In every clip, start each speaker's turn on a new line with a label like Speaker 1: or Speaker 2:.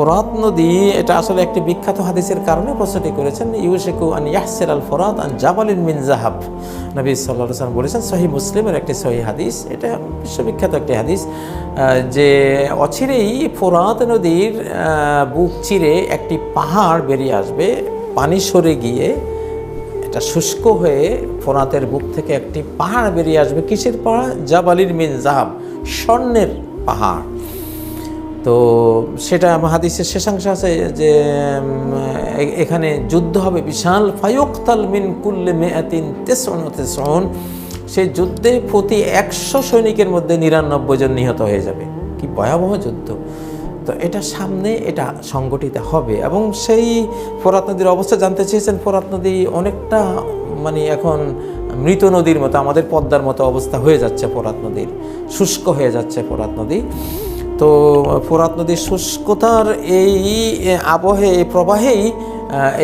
Speaker 1: ফোরাত নদী, এটা আসলে একটি বিখ্যাত হাদিসের কারণে প্রশ্নটি করেছেন, ইউশেকু আন ইয়াহসির আল ফোরাত আন জাবালিন মিন জাহাব। নবী সাল্লাহ সাল্লাম বলেছেন সহি মুসলিমের একটি সহি হাদিস, এটা বিশ্ববিখ্যাত একটি হাদিস যে অচিরেই ফোরাত নদীর বুক চিরে একটি পাহাড় বেরিয়ে আসবে, পানি সরে গিয়ে এটা শুষ্ক হয়ে ফোরাতের বুক থেকে একটি পাহাড় বেরিয়ে আসবে। কিসের পাহাড়? জাবালির মিন জাহাব, স্বর্ণের পাহাড়। তো সেটা হাদিসের শেষাংশ আছে যে এখানে যুদ্ধ হবে বিশাল, ফায়ুক্তাল মিন কুল্লে মেয়াতিন তেসন তেসন সেই যুদ্ধে প্রতি একশো সৈনিকের মধ্যে নিরানব্বই জন নিহত হয়ে যাবে। কি ভয়াবহ যুদ্ধ। তো এটা সামনে এটা সংগঠিত হবে এবং সেই ফোরাত নদীর অবস্থা জানতে চেয়েছেন। ফোরাত নদী অনেকটা মানে এখন মৃত নদীর মতো, আমাদের পদ্মার মতো অবস্থা হয়ে যাচ্ছে ফোরাত নদীর, শুষ্ক হয়ে যাচ্ছে ফোরাত নদী। তো ফোরাত নদীর শুষ্কতার এই আবহে, এই প্রবাহেই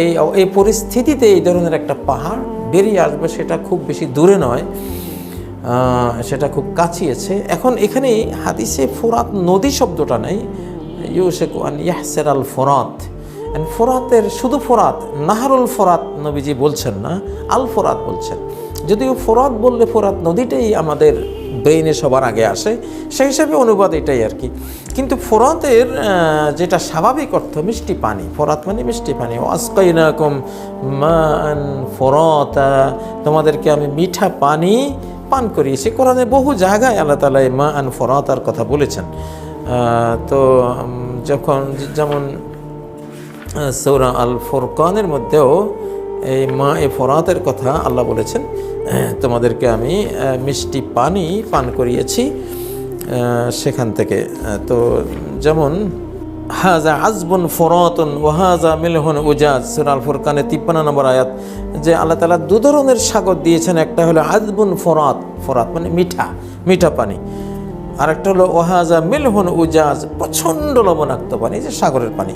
Speaker 1: এই এই পরিস্থিতিতে এই ধরনের একটা পাহাড় বেরিয়ে আসবে সেটা খুব বেশি দূরে নয় সেটা খুব কাছিয়েছে এখন এখানে হাদিসে ফোরাত নদী শব্দটা নেই। ইউশেকু আন ইয়াহসের আল ফোরাত। ফোরাতের শুধু ফোরাত, নাহারুল ফোরাত নবীজি বলছেন না, আল ফোরাত বলছেন। যদিও ফোরাত বললে ফোরাত নদীটাই আমাদের ব্রেইনে সবার আগে আসে, সেই হিসাবে অনুবাদ এটাই আর কি। কিন্তু ফোরাতের যেটা স্বাভাবিক অর্থ মিষ্টি পানি, ফোরাত মানে মিষ্টি পানি। ওয়াসকাইনাকুম মান ফোরতা, তোমাদেরকে আমি মিঠা পানি পান করিয়েছি। কোরআনে বহু জায়গায় আল্লাহ তালা মা আন ফরাতার কথা বলেছেন। তো যখন, যেমন সৌরা আল ফোরকানের মধ্যেও এই মা এ ফরাতের কথা আল্লাহ বলেছেন। তোমাদেরকে আমি মিষ্টি পানি পান করিয়েছি সেখান থেকে। তো যেমন, হাজা আজবুন ফরাতন ওয়াহাজা মিলহন উজাজ সুরা আল ফুরকানে তিপ্পান্ন নম্বর আয়াত, যে আল্লাহ তালা দু ধরনের সাগর দিয়েছেন। একটা হলো আজবুন ফরাত ফরাত মানে মিঠা মিঠা পানি। আরেকটা হলো ওয়াহাজা মিলহন উজাজ প্রচণ্ড লবণাক্ত পানি যে সাগরের পানি।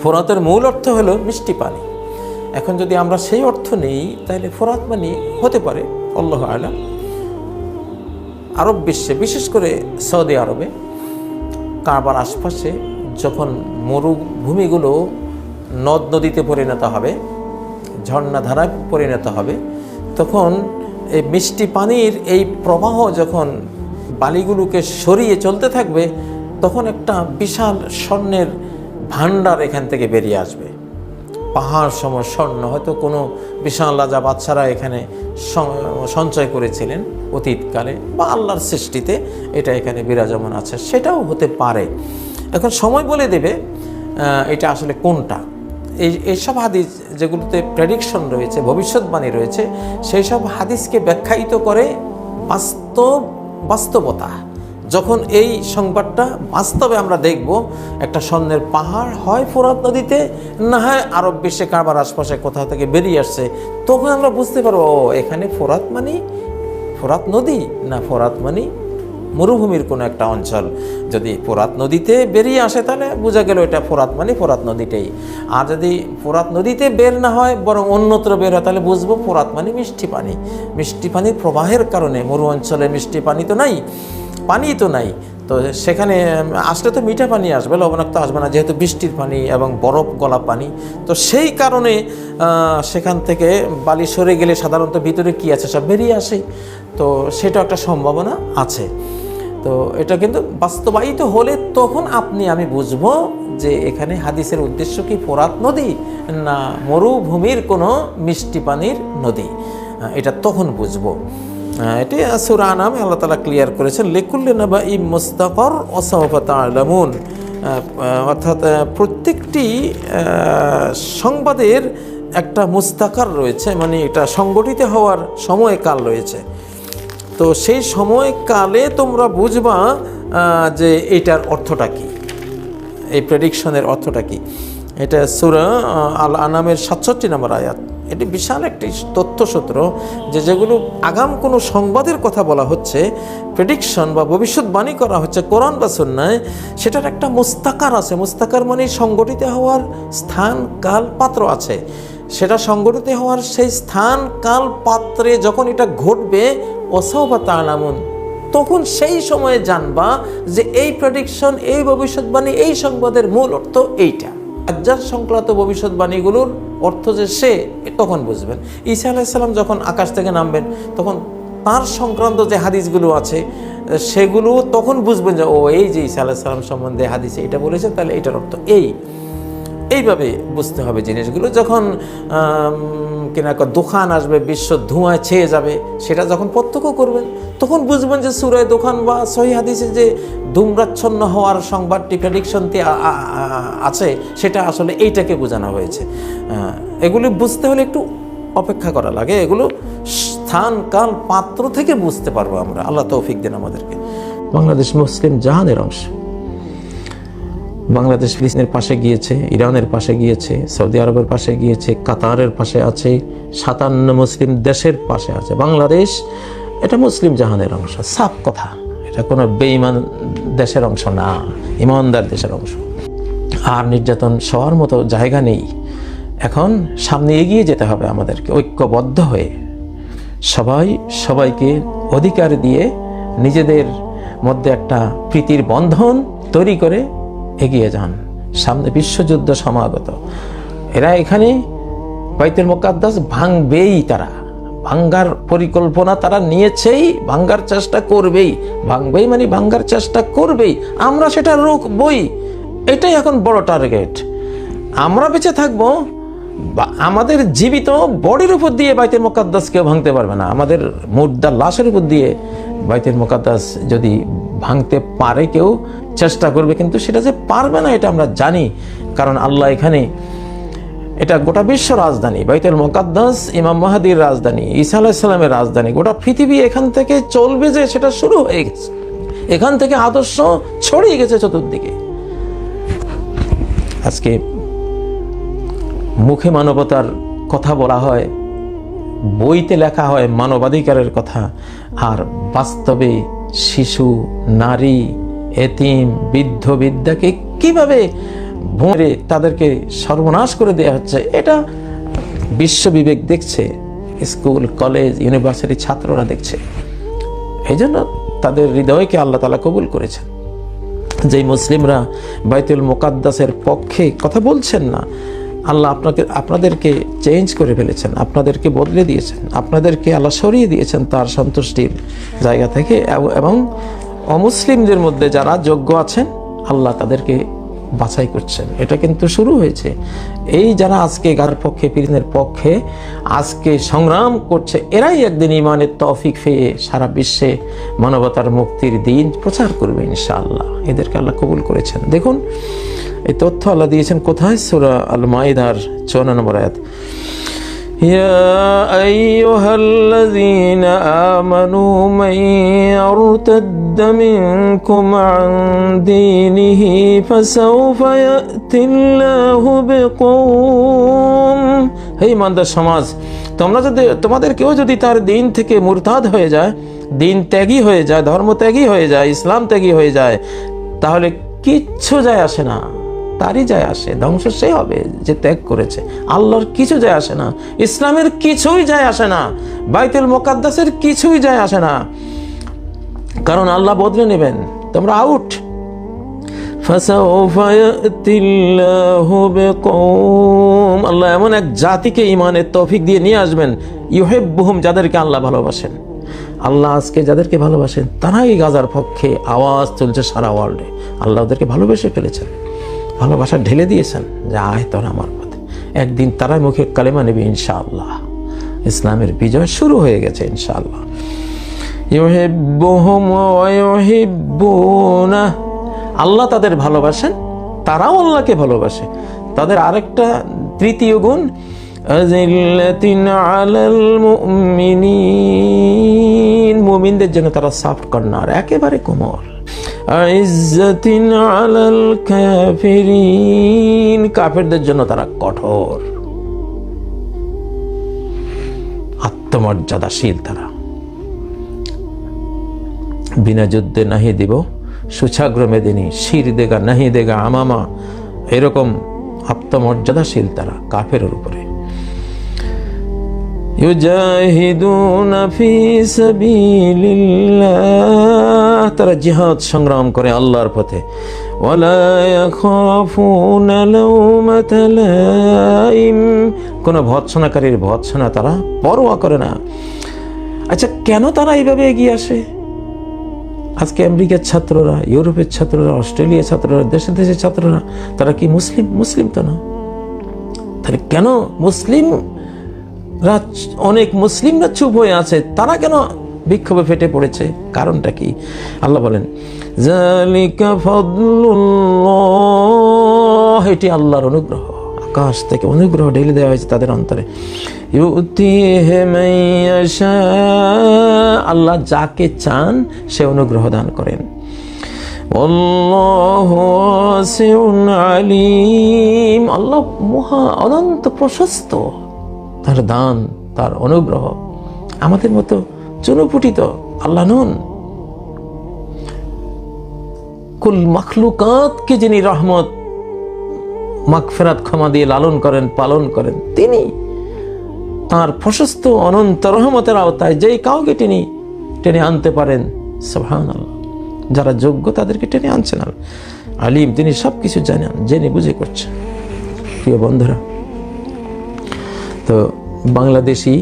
Speaker 1: ফোরাতের মূল অর্থ হলো মিষ্টি পানি। এখন যদি আমরা সেই অর্থ নেই, তাহলে ফোরাত মানে হতে পারে, আল্লাহ আলাম। আরব বিশ্বে, বিশেষ করে সৌদি আরবে কারবার আশপাশে যখন মরুভূমিগুলো নদ নদীতে পরিণত হবে ঝর্ণাধারায় পরিণত হবে, তখন এই মিষ্টি পানির এই প্রবাহ যখন বালিগুলোকে সরিয়ে চলতে থাকবে, তখন একটা বিশাল স্বর্ণের ভাণ্ডার এখান থেকে বেরিয়ে আসবে। পাহাড় সম স্বর্ণ, হয়তো কোনো বিশাল রাজা বাচ্চারা এখানে সঞ্চয় করেছিলেন অতীতকালে, বা আল্লাহর সৃষ্টিতে এটা এখানে বিরাজমান আছে, সেটাও হতে পারে। এখন সময় বলে দেবে এটা আসলে কোনটা? এই, এইসব হাদিস যেগুলোতে প্রেডিকশন রয়েছে, ভবিষ্যৎবাণী রয়েছে সেই সব হাদিসকে ব্যাখ্যায়িত করে বাস্তব, বাস্তবতা। যখন এই সংবাদটা বাস্তবে আমরা দেখব, একটা স্বর্ণের পাহাড় হয় ফোরাত নদীতে, না হয় আরব বিশ্বে কারবার আশপাশে কোথাও থেকে বেরিয়ে আসছে, তখন আমরা বুঝতে পারব, ও, এখানে ফোরাত মানি ফোরাত নদী না ফোরাত মানি মরুভূমির কোনো একটা অঞ্চল। যদি ফোরাত নদীতে বেরিয়ে আসে, তাহলে বোঝা গেল এটা ফোরাত মানে ফোরাত নদীটাই। আর যদি ফোরাত নদীতে বের না হয়, বরং অন্যত্র বের হয়, তাহলে বুঝব ফোরাত মানে মিষ্টি পানি। মিষ্টি পানির প্রবাহের কারণে, মরু অঞ্চলে মিষ্টি পানি তো নাই। পানি তো নাই। তো সেখানে আসলে তো মিঠা পানি আসবে, লবণাক্ত আসবে না, যেহেতু বৃষ্টির পানি এবং বরফ গলা পানি। তো সেই কারণে সেখান থেকে বালি সরে গেলে সাধারণত ভিতরে কি আছে সব বেরিয়ে আসে। তো সেটা একটা সম্ভাবনা আছে। তো এটা কিন্তু বাস্তবায়িত হলে তখন আপনি, আমি বুঝব যে এখানে হাদিসের উদ্দেশ্য কি ফোরাত নদী না মরুভূমির কোনো মিষ্টি পানির নদী। এটা তখন বুঝব। এটি সুরা নামে, আল্লাহ তালা ক্লিয়ার করেছেন, লেকুল্লে নাবা ই মুস্তাকর অসহফত আলামুন অর্থাৎ প্রত্যেকটি সংবাদের একটা মুস্তাকার রয়েছে মানে এটা সংগঠিত হওয়ার সময়কাল রয়েছে। তো সেই সময়কালে তোমরা বুঝবা যে এটার অর্থটা কি। এই প্রেডিকশনের অর্থটা কি। এটা সুরা আল আনামের সাতষট্টি নম্বর আয়াত। এটি বিশাল একটি তথ্যসূত্র যে যেগুলো আগাম কোনো সংবাদের কথা বলা হচ্ছে প্রেডিকশন বা ভবিষ্যৎবাণী করা হচ্ছে কোরআন বা সন্ন্যায় সেটার একটা মুস্তাকার আছে। মুস্তাকার মানে সংগঠিত হওয়ার স্থান কাল পাত্র আছে। সেটা সংগঠিত হওয়ার সেই স্থান কাল পাত্রে যখন এটা ঘটবে অসহ বা তালামুন, তখন সেই সময়ে জানবা যে এই প্রেডিকশন এই ভবিষ্যৎবাণী, এই সংবাদের মূল অর্থ এইটা। আজ্জার সংক্রান্ত ভবিষ্যৎবাণীগুলোর অর্থ যে সে তখন বুঝবেন? ঈসা আলাইসাল্লাম যখন আকাশ থেকে নামবেন, তখন তার সংক্রান্ত যে হাদিসগুলো আছে, সেগুলো তখন বুঝবেন যে, ও, এই যে ঈসা আলাইসাল্লাম সম্বন্ধে হাদিস এটা বলেছে তাহলে এটার অর্থ এই। এইভাবে বুঝতে হবে জিনিসগুলো। যখন কিনা দোকান আসবে, বিশ্ব ধোঁয়ায় ছেয়ে যাবে, সেটা যখন প্রত্যক্ষ করবেন, তখন বুঝবেন যে সুরায় দোকান বা সহি হাদিসে যে ধূম্রাচ্ছন্ন হওয়ার সংবাদটি প্রেডিকশনটি আছে, সেটা আসলে এইটাকে বোঝানো হয়েছে। এগুলি বুঝতে হলে একটু অপেক্ষা করা লাগে, এগুলো স্থান, কাল, পাত্র থেকে বুঝতে পারব আমরা। আল্লাহ তৌফিক দেন আমাদেরকে। বাংলাদেশ মুসলিম জাহানের অংশ। বাংলাদেশ ফিলিস্তিনের পাশে গিয়েছে, ইরানের পাশে গিয়েছে, সৌদি আরবের পাশে গিয়েছে, কাতারের পাশে আছে, সাতান্ন মুসলিম দেশের পাশে আছে। বাংলাদেশ এটা মুসলিম জাহানের অংশ, সাফ কথা। এটা কোনো বেঈমান দেশের অংশ না, ইমানদার দেশের অংশ। আর নির্যাতন সবার মতো জায়গা নেই। এখন সামনে এগিয়ে যেতে হবে আমাদেরকে, ঐক্যবদ্ধ হয়ে। সবাই সবাইকে অধিকার দিয়ে নিজেদের মধ্যে একটা প্রীতির বন্ধন তৈরি করে এগিয়ে যান। সামনে বিশ্বযুদ্ধ সমাগত। এরা এখানে বাইতুল মোকাদ্দাস ভাঙবেই তারা। ভাঙ্গার পরিকল্পনা তারা নিয়েছেই, ভাঙ্গার চেষ্টা করবেই। ভাঙবেই মানে ভাঙ্গার চেষ্টা করবেই। আমরা সেটা রুখবই। এটাই এখন বড় টার্গেট। আমরা বেঁচে থাকব আমাদের জীবিত বডির উপর দিয়ে বাইতের মোকাদ্দাস কেউ ভাঙতে পারবে না। আমাদের মুর্দার লাশের উপর দিয়ে বাইতের মোকাদ্দাস যদি ভাঙতে পারে কেউ, চেষ্টা করবে, কিন্তু সেটা যে পারবে না, এটা আমরা জানি। কারণ আল্লাহ এখানে এটা গোটা বিশ্ব রাজধানী, বাইতুল মোকাদ্দাস, ইমাম মাহাদির রাজধানী, ঈসা আলাইসাল্লামের রাজধানী, গোটা পৃথিবী এখান থেকে চলবে যে সেটা শুরু হয়ে গেছে। এখান থেকে আদর্শ ছড়িয়ে গেছে চতুর্দিকে। আজকে মুখে মানবতার কথা বলা হয়, বইতে লেখা হয় মানবাধিকারের কথা, আর বাস্তবে শিশু, নারী, এতিম, বৃদ্ধ বিদ্যাকে কীভাবে ভরে তাদেরকে সর্বনাশ করে দেওয়া হচ্ছে, এটা বিশ্ব বিবেক দেখছে, স্কুল, কলেজ, ইউনিভার্সিটি ছাত্ররা দেখছে। এই জন্য তাদের হৃদয়কে আল্লাহ তালা কবুল করেছেন। যেই মুসলিমরা বাইতুল মোকাদ্দাসের পক্ষে কথা বলছেন না আল্লাহ আপনাকে, আপনাদেরকে চেঞ্জ করে ফেলেছেন, আপনাদেরকে বদলে দিয়েছেন, আপনাদেরকে আল্লাহ সরিয়ে দিয়েছেন তার সন্তুষ্টির জায়গা থেকে। এবং অমুসলিমদের মধ্যে যারা যোগ্য আছেন, আল্লাহ তাদেরকে বাছাই করছেন। এটা কিন্তু শুরু হয়েছে। এই যারা আজকে গার পক্ষে, পীরিনের পক্ষে আজকে সংগ্রাম করছে, এরাই একদিন ইমানের তৌফিক পেয়ে সারা বিশ্বে মানবতার মুক্তির দিন প্রচার করবে ইনশাআল্লাহ। এদেরকে আল্লাহ কবুল করেছেন। দেখুন, এই তথ্য আল্লাহ দিয়েছেন কোথায়? সুরা আল মাইদার চৌন্ন নম্বর আয়াত। يا أيها الذين آمنوا من يرتد منكم عن دينه فسوف يأتي الله بقوم হে ইমানদার সমাজ তোমরা যদি তোমাদের কেউ যদি তার দিন থেকে মুরতাদ হয়ে যায় দিন ত্যাগী হয়ে যায় ধর্ম ত্যাগী হয়ে যায় ইসলাম ত্যাগী হয়ে যায় তাহলে কিচ্ছু যায় আসে না তারই যায় আসে, ধ্বংস সে হবে যে ত্যাগ করেছে। আল্লাহর কিছু যায় আসে না, ইসলামের কিছুই যায় আসে না, বাইতুল মোকাদ্দাসের কিছুই যায় আসে না। কারণ আল্লাহ বদলে নেবেন, তোমরা আউট। আল্লাহ এমন এক জাতিকে ইমানের তফিক দিয়ে নিয়ে আসবেন ইহেব্বুহুম যাদেরকে আল্লাহ ভালোবাসেন। আল্লাহ আজকে যাদেরকে ভালোবাসেন, তারাই গাজার পক্ষে আওয়াজ তুলছে সারা ওয়ার্ল্ডে আল্লাহ ওদেরকে ভালোবেসে ফেলেছেন। ভালোবাসা ঢেলে দিয়েছেন যে আয় তোর আমার পথে। একদিন তারাই মুখে কালেমা নেবে ইনশাআল্লাহ। ইসলামের বিজয় শুরু হয়ে গেছে ইনশাআল্লাহ। আল্লাহ তাদের ভালোবাসেন, তারাও আল্লাহকে ভালোবাসে। তাদের আরেকটা তৃতীয় গুণ মুমিনদের জন্য তারা সাফ কর্নার একেবারে কোমল। আইজ্জাতিন আলাল কাফিরিন কাফেরদের জন্য তারা কঠোর আত্মমর্যাদাশীল তারা বিনা যুদ্ধে নাহি দিব সুছাগ্র মেদিনী শির দেগা নাহি দেগা আমামা এরকম আত্মমর্যাদাশীল তারা কাফের উপরে يجاهدون في سبيل الله তারা জিহাদ সংগ্রাম করে আল্লাহর পথে। কোনো ভৎসনাকারীর ভৎসনা তারা পরোয়া করে না। আচ্ছা কেন তারা এইভাবে এগিয়ে আসে? আজকে আমেরিকার ছাত্ররা, ইউরোপের ছাত্ররা, অস্ট্রেলিয়ার ছাত্ররা দেশে দেশে ছাত্ররা, তারা কি মুসলিম? মুসলিম তো না। তাহলে কেন মুসলিম? অনেক মুসলিমরা চুপ হয়ে আছে। তারা কেন বিক্ষোভে ফেটে পড়েছে। কারণটা কি? আল্লাহ বলেন এটি আল্লাহর অনুগ্রহ। আকাশ থেকে অনুগ্রহ ঢেলে দেওয়া হয়েছে তাদের অন্তরে। আল্লাহ যাকে চান, সে অনুগ্রহ দান করেন। আল্লাহ মহা অনন্ত প্রশস্ত। তার দান, তার অনুগ্রহ আমাদের মতো চুনুপুটিত আল্লাহ নন। কুল মখলুকাতকে যিনি রহমত, মাগফেরাত, ক্ষমা দিয়ে লালন করেন, পালন করেন, তিনি তার প্রশস্ত অনন্ত রহমতের আওতায় যেই কাউকে তিনি টেনে আনতে পারেন আল্লাহ যারা যোগ্য তাদেরকে টেনে আনছেন আল্লাহ আলিম, তিনি সব কিছু জানেন, জেনে বুঝে করছেন প্রিয় বন্ধুরা, তো বাংলাদেশি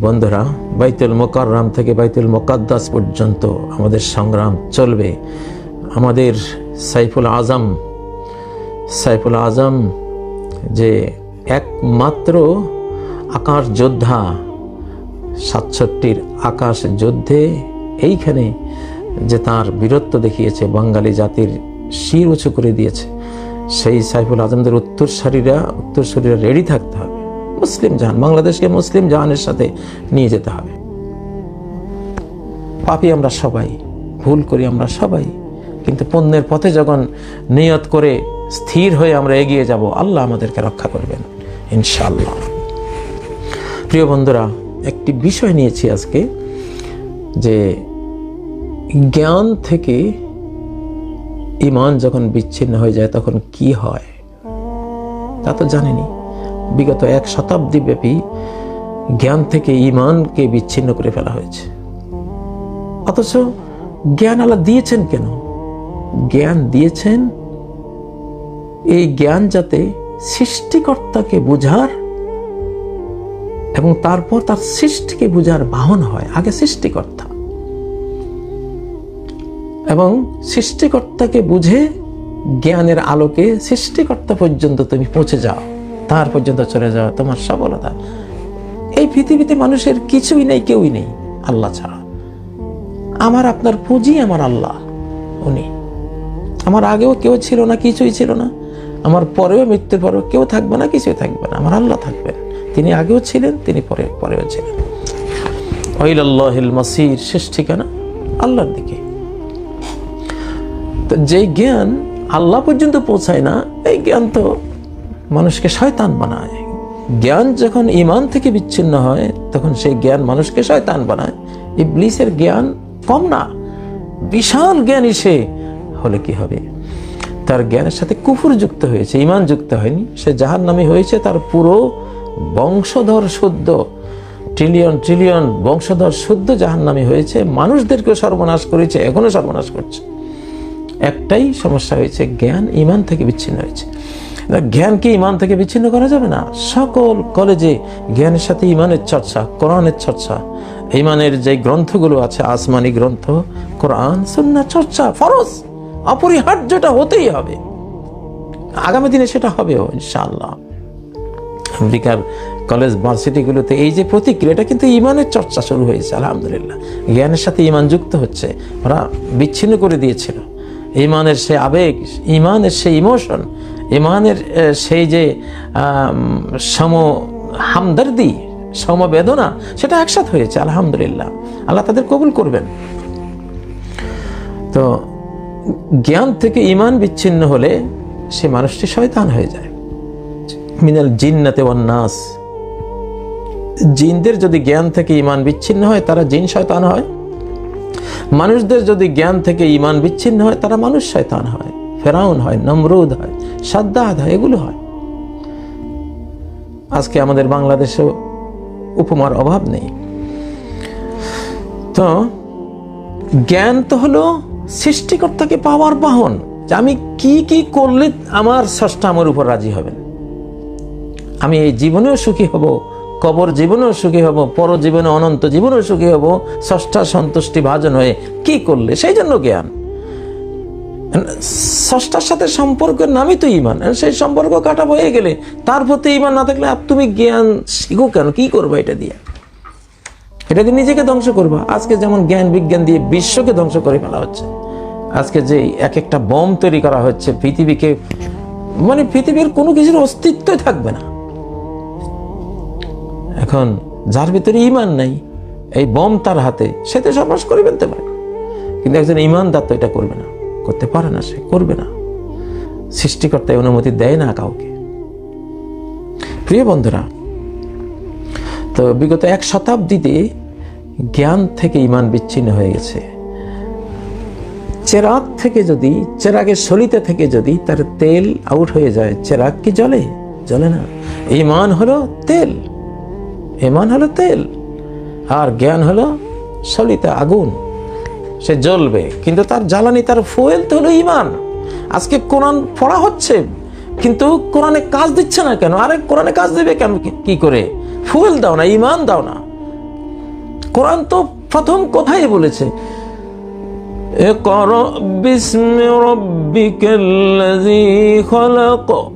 Speaker 1: বন্ধুরা, বাইতুল মোকাররাম থেকে বাইতুল মোকাদ্দাস পর্যন্ত আমাদের সংগ্রাম চলবে। আমাদের সাইফুল আজম সাইফুল আজম যে একমাত্র আকাশ যোদ্ধা, সাতষট্টির আকাশ যুদ্ধে এইখানে যে তার বীরত্ব দেখিয়েছে, বাঙালি জাতির শির উঁচু করে দিয়েছে, সেই সাইফুল আজমদের উত্তরসারীরা, উত্তরসূরিরা রেডি থাকতে হবে। মুসলিম জাহান, বাংলাদেশকে মুসলিম জাহানের সাথে নিয়ে যেতে হবে। পাপি আমরা সবাই, ভুল করি আমরা সবাই, কিন্তু পণ্যের পথে যখন নিয়ত করে স্থির হয়ে আমরা এগিয়ে যাব, আল্লাহ আমাদেরকে রক্ষা করবেন, ইনশাআল্লাহ। প্রিয় বন্ধুরা, একটি বিষয় নিয়েছি আজকে, যে জ্ঞান থেকে ইমান যখন বিচ্ছিন্ন হয়ে যায়, তখন কি হয়? তা তো জানেনি। বিগত এক শতাব্দী ব্যাপী জ্ঞান থেকে ইমানকে বিচ্ছিন্ন করে ফেলা হয়েছে। অথচ জ্ঞান আল্লাহ দিয়েছেন কেন? জ্ঞান দিয়েছেন এই জ্ঞান যাতে সৃষ্টিকর্তাকে বুঝার এবং তারপর তার সৃষ্টিকে বুঝার বাহন হয়, আগে সৃষ্টিকর্তা। এবং সৃষ্টিকর্তাকে বুঝে জ্ঞানের আলোকে সৃষ্টিকর্তা পর্যন্ত তুমি পৌঁছে যাও। তার পর্যন্ত চলে যাওয়া তোমার সফলতা। এই পৃথিবীতে মানুষের কিছুই নেই, কেউই নেই, আল্লাহ ছাড়া। আমার আপনার পুঁজি আমার আল্লাহ, উনি। আমার আগেও কেউ ছিল না, কিছুই ছিল না। আমার পরেও মৃত্যুর পরেও কেউ থাকবে না, কিছুই থাকবে না। আমার আল্লাহ থাকবেন। তিনি আগেও ছিলেন, তিনি পরে পরেও ছিলেন। ওইলাল্লাহিল মাসির শেষ ঠিকানা আল্লাহর দিকে। তো যেই জ্ঞান আল্লাহ পর্যন্ত পৌঁছায় না, এই জ্ঞান তো মানুষকে শয়তান বানায়। জ্ঞান যখন ইমান থেকে বিচ্ছিন্ন হয়, তখন সেই জ্ঞান মানুষকে শয়তান বানায়। ইবলিসের জ্ঞান কম না, বিশাল জ্ঞানী সে। হলে কি হবে? তার জ্ঞানের সাথে কুফুর যুক্ত হয়েছে ইমান যুক্ত হয়নি। সে জাহান নামে হয়েছে, তার পুরো বংশধর শুদ্ধ। ট্রিলিয়ন ট্রিলিয়ন বংশধর শুদ্ধ জাহান নামে হয়েছে। মানুষদেরকে সর্বনাশ করেছে, এখনও সর্বনাশ করছে। একটাই সমস্যা হয়েছে, জ্ঞান ইমান থেকে বিচ্ছিন্ন হয়েছে। জ্ঞানকে ইমান থেকে বিচ্ছিন্ন করা যাবে না। সকল কলেজে জ্ঞানের সাথে ইমানের চর্চা, কোরআনের চর্চা। ইমানের যে গ্রন্থগুলো আছে, আসমানি গ্রন্থ, কোরআন সুন্না চর্চা, ফরজ, অপরিহার্যটা হতেই হবে। আগামী দিনে সেটা হবেও, ইনশাআল্লাহ। আমেরিকার কলেজ, ভার্সিটিগুলোতে এই যে প্রতিক্রিয়া, এটা কিন্তু ইমানের চর্চা শুরু হয়েছে, আলহামদুলিল্লাহ। জ্ঞানের সাথে ইমান যুক্ত হচ্ছে, ওরা বিচ্ছিন্ন করে দিয়েছিল। ইমানের সে আবেগ ইমানের সে ইমোশন ইমানের সেই যে সম হামদর্দি, সমবেদনা, সেটা একসাথে হয়েছে, আলহামদুলিল্লাহ। আল্লাহ তাদের কবুল করবেন। তো জ্ঞান থেকে ইমান বিচ্ছিন্ন হলে সে মানুষটি শয়তান হয়ে যায়। মিনাল জিন্নাতে নাস। জিনদের যদি জ্ঞান থেকে ইমান বিচ্ছিন্ন হয়, তারা জিন শয়তান হয়। মানুষদের যদি জ্ঞান থেকে ইমান বিচ্ছিন্ন হয়, তারা মানুষ শয়তান হয়। ফেরাউন হয়, নমরুদ হয় সাদ্দাত হয়, এগুলো হয়। আজকে আমাদের বাংলাদেশেও উপমার অভাব নেই। তো জ্ঞান তো হলো সৃষ্টিকর্তাকে পাওয়ার বাহন, যে আমি কি কি করলে আমার ষষ্ঠা আমার উপর রাজি হবেন? আমি এই জীবনেও সুখী হব, কবর জীবনেও সুখী হব পর জীবনে অনন্ত জীবনেও সুখী হব ষষ্ঠা সন্তুষ্টি ভাজন হয়ে কি করলে? সেই জন্য জ্ঞান। ষষ্ঠার সাথে সম্পর্কের নামই তো ইমান সেই সম্পর্ক কাটা হয়ে গেলে তার প্রতি ইমান না থাকলে আর তুমি জ্ঞান শিখো কেন? কি করব এটা দিয়ে? এটা দিয়ে নিজেকে ধ্বংস করবা। আজকে যেমন জ্ঞান বিজ্ঞান দিয়ে বিশ্বকে ধ্বংস করে ফেলা হচ্ছে। আজকে যে এক একটা বম তৈরি করা হচ্ছে, পৃথিবীকে মানে পৃথিবীর কোনো কিছুর অস্তিত্বই থাকবে না। এখন যার ভিতরে ইমান নাই, এই বম তার হাতে, সে তো সর্বনাশ করে ফেলতে পারে। কিন্তু একজন ইমানদার তো এটা করবে না। করতে পারে না, সে করবে না। সৃষ্টিকর্তায় অনুমতি দেয় না কাউকে। প্রিয় বন্ধুরা, তো বিগত এক শতাব্দীতে জ্ঞান থেকে ইমান বিচ্ছিন্ন হয়ে গেছে। চেরাগ থেকে যদি, চেরাগের সলিতে থেকে যদি তার তেল আউট হয়ে যায়, চেরাগ কি জ্বলে? জলে না। ইমান হলো তেল। ইমান হলো তেল। আর জ্ঞান হলো সলিতে আগুন। সে জ্বলবে, কিন্তু তার জ্বালানি, তার ফুয়েল তো হলো ইমান আজকে কোরআন পড়া হচ্ছে, কিন্তু কোরআনে কাজ দিচ্ছে না কেন? আরে, কোরআনে কাজ দেবে কেন? কি করে? ফুয়েল দাও না ইমান দাও না। কোরআন তো প্রথম কথাই বলেছে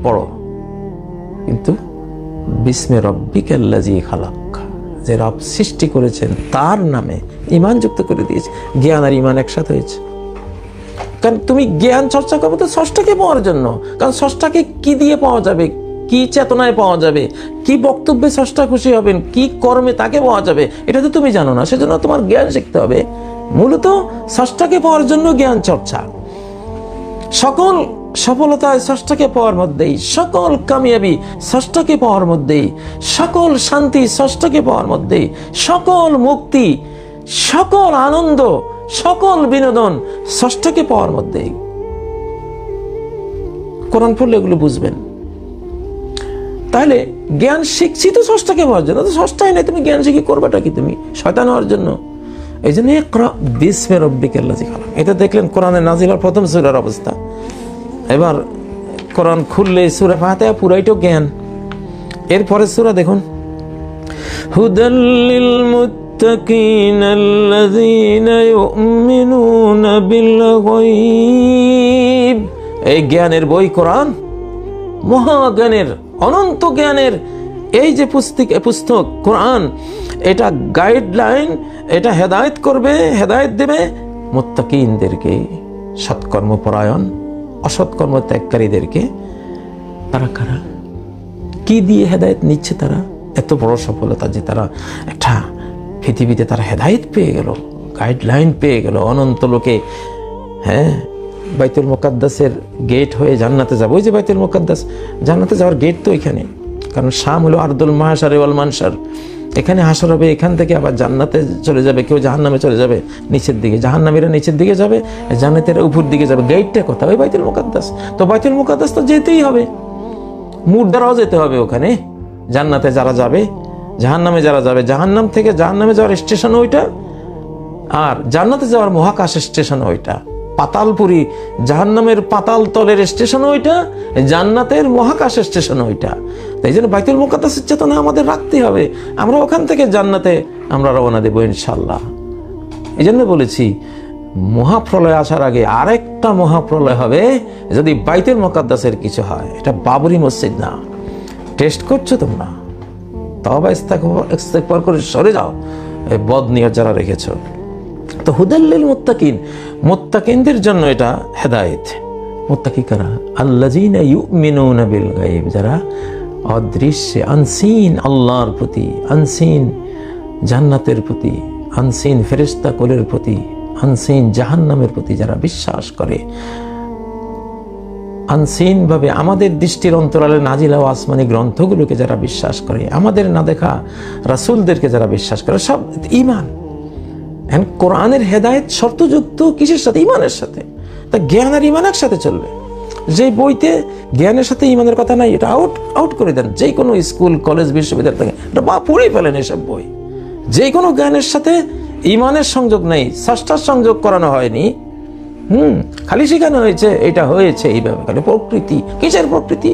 Speaker 1: পড়ো। কিন্তু, বিস্মে রব্বিকাল্লাজি খালাক। যে রব সৃষ্টি করেছেন, তার নামে ইমান যুক্ত করে দিয়েছে। জ্ঞান আর ইমান একসাথে হয়েছে। কারণ তুমি জ্ঞান চর্চা করবে তো ষষ্ঠাকে পাওয়ার জন্য। কারণ ষষ্ঠাকে কি দিয়ে পাওয়া যাবে? কি চেতনায় পাওয়া যাবে? কি বক্তব্যে ষষ্ঠা খুশি হবেন? কি কর্মে তাকে পাওয়া যাবে? এটা তো তুমি জানো না। সেজন্য তোমার জ্ঞান শিখতে হবে। মূলত ষষ্ঠাকে পাওয়ার জন্য জ্ঞান চর্চা। সকল সফলতায় ষষ্ঠাকে পাওয়ার মধ্যেই, সকল কামিয়াবি ষষ্ঠাকে পাওয়ার মধ্যেই, সকল শান্তি ষষ্ঠাকে পাওয়ার মধ্যেই, সকল মুক্তি সকল আনন্দ, সকল বিনোদন ষষ্ঠকে পাওয়ার মধ্যেই। কোরআন পড়লে এগুলো বুঝবেন। তাহলে জ্ঞান শিখছি তো ষষ্ঠাকে পাওয়ার জন্য, তো ষষ্ঠাই নাই তুমি জ্ঞান শিখে করবেটা কি তুমি? শয়তান হওয়ার জন্য। এই জন্য বিস্মে রব্বিকাল্লাযী খালাক। এটা দেখলেন কোরআনে নাজিলার প্রথম সূরার অবস্থা। এবার কোরআন খুললে সূরা ফাতিহা পুরাইটো জ্ঞান। এরপরে সূরা দেখুন। হুদাল্লিল মুত্তাকিন আল্লাযীনা ইউমিনুনা বিল গায়ব এই জ্ঞানের বই কোরআন? মহাজ্ঞানের, অনন্ত জ্ঞানের, এই যে পুস্তক পুস্তক, কোরআন, এটা গাইডলাইন এটা হেদায়েত করবে, হেদায়েত দেবে মুত্তাকিনদেরকে, সৎকর্মপরায়ণ অসৎকর্ম ত্যাগকারীদেরকে তারা কারা? কি দিয়ে হেদায়েত নিচ্ছে তারা? এত বড় সফলতা যে তারা একটা পৃথিবীতে তারা হেদায়েত পেয়ে গেল গাইডলাইন পেয়ে গেল, অনন্ত লোকে হ্যাঁ বাইতুল মোকাদ্দাসের গেট হয়ে জান্নাতে যাব। ওই যে বাইতুল মোকাদ্দাস, জান্নাতে যাওয়ার গেট তো এখানে। কারণ শাম হলো আর্দুল মাহাসার ওয়াল মানসার। এখানে হাসর হবে, এখান থেকে আবার জান্নাতে চলে যাবে, কেউ জাহান্নামে চলে যাবে, নিচের দিকে। জাহান্নামীরা নিচের দিকে যাবে, জান্নাতের উপর দিকে যাবে। গেটটা কথা ওই বাইতুল মোকাদ্দাস। তো বাইতুল মোকাদ্দাস তো যেতেই হবে। মুর দ্বারাও যেতে হবে ওখানে। জান্নাতে যারা যাবে জাহান্নামে যারা যাবে, জাহান্নাম থেকে জাহান্নামে যাওয়ার স্টেশন ওইটা? আর জান্নাতে যাওয়ার মহাকাশ স্টেশন ওইটা? পাতালপুরি জাহান্নামের পাতাল তলের স্টেশন ওইটা? জান্নাতের মহাকাশ স্টেশন ওইটা? তাই জন্য বাইতুল মুকাদ্দাসের চেতনা আমাদের রাখতে হবে। আমরা ওখান থেকে জান্নাতে আমরা রওনা দেবো ইনশাল্লাহ এই জন্য বলেছি, মহাপ্রলয় আসার আগে আরেকটা মহাপ্রলয় হবে যদি বাইতুল মোকাদ্দাসের কিছু হয়। এটা বাবরি মসজিদ না। টেস্ট করছ তোমরা? তবে ইস্তেকবার করে সরে যাও। এই বদ নিয়ত যারা রেখেছো। তো হুদাল্লিল মুত্তাকিন। মুত্তাকিনদের জন্য এটা হেদায়েত। মুত্তাকি কারা? আল্লাযীনা ইউমিনুনা বিল গায়ব। যারা অদৃশ্যে, আনসিন আল্লাহর প্রতি, আনসিন জান্নাতের প্রতি, আনসিন ফেরেশতা কোলের প্রতি, আনসিন জাহান্নামের প্রতি যারা বিশ্বাস করে আনসিনভাবে আমাদের দৃষ্টির অন্তরালে নাজিলা ও আসমানি গ্রন্থগুলোকে যারা বিশ্বাস করে, আমাদের না দেখা রাসুলদেরকে যারা বিশ্বাস করে, সব ইমান অ্যান্ড কোরআনের হেদায়ত শর্তযুক্ত কিসের সাথে? ইমানের সাথে। তা জ্ঞান আর ইমান একসাথে চলবে। যে বইতে জ্ঞানের সাথে ইমানের কথা নাই, এটা আউট আউট করে দেন। যে কোনো স্কুল, কলেজ, বিশ্ববিদ্যালয় থেকে। এটা বা পড়েই ফেলেন এসব বই। যে কোনো জ্ঞানের সাথে ইমানের সংযোগ নেই ষষ্ঠার সংযোগ করানো হয়নি। হুম খালি শেখানো হয়েছে এটা হয়েছে এইভাবে। খালি প্রকৃতি কিসের প্রকৃতি?